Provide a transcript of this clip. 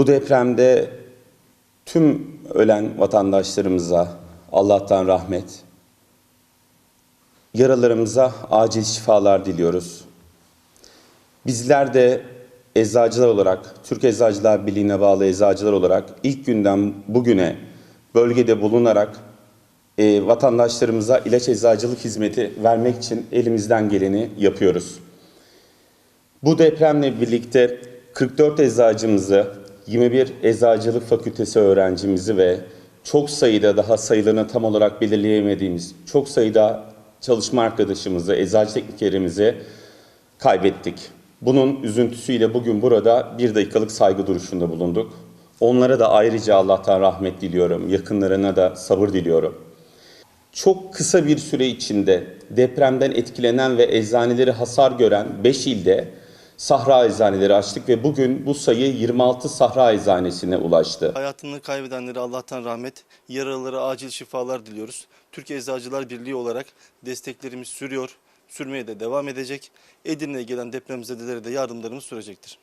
Bu depremde tüm ölen vatandaşlarımıza Allah'tan rahmet, yaralarımıza acil şifalar diliyoruz. Bizler de eczacılar olarak, Türk Eczacılar Birliği'ne bağlı eczacılar olarak ilk günden bugüne bölgede bulunarak e, vatandaşlarımıza ilaç eczacılık hizmeti vermek için elimizden geleni yapıyoruz. Bu depremle birlikte 44 eczacımızı, 21 eczacılık fakültesi öğrencimizi ve çok sayıda daha sayılarını tam olarak belirleyemediğimiz çok sayıda çalışma arkadaşımızı, eczacı teknikerimizi kaybettik. Bunun üzüntüsüyle bugün burada bir dakikalık saygı duruşunda bulunduk. Onlara da ayrıca Allah'tan rahmet diliyorum. Yakınlarına da sabır diliyorum. Çok kısa bir süre içinde depremden etkilenen ve eczaneleri hasar gören 5 ilde sahra eczaneleri açtık ve bugün bu sayı 26 sahra eczanesine ulaştı. Hayatını kaybedenlere Allah'tan rahmet, yaralılara acil şifalar diliyoruz. Türkiye Eczacılar Birliği olarak desteklerimiz sürüyor, sürmeye de devam edecek. Edirne'ye gelen depremzedelere de yardımlarımız sürecektir.